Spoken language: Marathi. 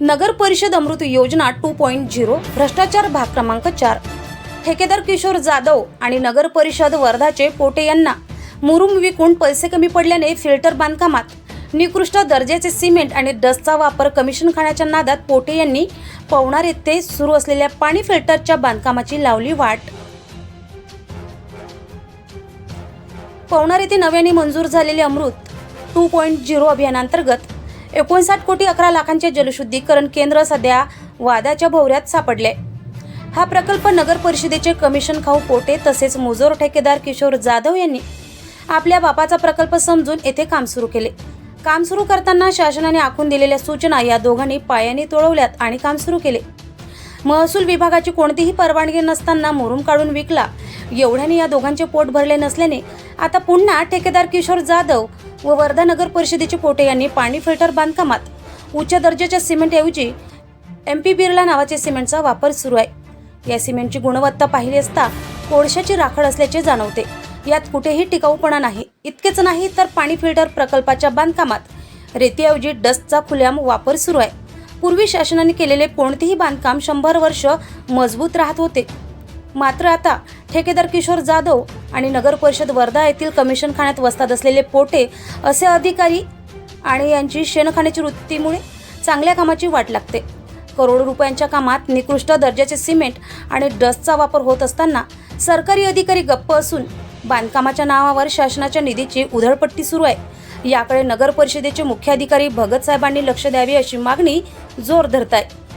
नगर परिषद अमृत योजना टू पॉईंट झिरो भ्रष्टाचार भाग क्रमांक चार. ठेकेदार किशोर जाधव आणि नगर परिषद वर्धाचे पोटे यांना मुरुम विकून पैसे कमी पडल्याने फिल्टर बांधकामात निकृष्ट दर्जाचे सिमेंट आणि डस्टचा वापर कमिशन खाण्याच्या नादात पोटे यांनी पवनार येथे सुरू असलेल्या पाणी फिल्टरच्या बांधकामाची लावली वाट. पवनार येथे नव्याने मंजूर झालेले अमृत टू पॉईंट झिरो अभियानांतर्गत एकोणसाठ कोटी अकरा लाखांचे जलशुद्धीकरण केंद्र सध्या वादाच्या भोवऱ्यात सापडले. हा प्रकल्प नगर परिषदेचे कमिशन खाऊ पोटे तसेच मुजोर ठेकेदार किशोर जाधव यांनी आपल्या बापाचा प्रकल्प समजून येथे काम सुरू केले. काम सुरू करताना शासनाने आखून दिलेल्या सूचना या दोघांनी पायाने तोडवल्यात आणि काम सुरू केले. महसूल विभागाची कोणतीही परवानगी नसताना मुरुम काढून विकला. एवढ्याने या दोघांचे पोट भरले नसल्याने आता पुन्हा ठेकेदार किशोर जाधव व वर्धा नगर परिषदेचे पोटे यांनी पाणी फिल्टर बांधकामात उच्च दर्जाच्या सिमेंटऐवजी एम पी बिर्ला नावाचे सिमेंटचा वापर सुरू आहे. या सिमेंटची गुणवत्ता पाहिली असता कोळशाची राखड असल्याचे जाणवते. यात कुठेही टिकाऊपणा नाही. इतकेच नाही तर पाणी फिल्टर प्रकल्पाच्या बांधकामात रेतीऐवजी डस्टचा खुल्याम वापर सुरू आहे. पूर्वी शासनाने केलेले कोणतेही बांधकाम शंभर वर्ष मजबूत राहत होते. मात्र आता ठेकेदार किशोर जाधव आणि नगर परिषद वर्धा येथील कमिशन खाण्यात वस्तात असलेले पोटे असे अधिकारी आणि यांची शेणखाण्याची वृत्तीमुळे चांगल्या कामाची वाट लागते. करोडो रुपयांच्या कामात निकृष्ट दर्जाचे सिमेंट आणि डस्टचा वापर होत असताना सरकारी अधिकारी गप्प असून बांधकामाच्या नावावर शासनाच्या निधीची उधळपट्टी सुरू आहे. याकडे नगर परिषदेचे मुख्याधिकारी भगत साहेबांनी लक्ष द्यावे अशी मागणी जोर धरत आहे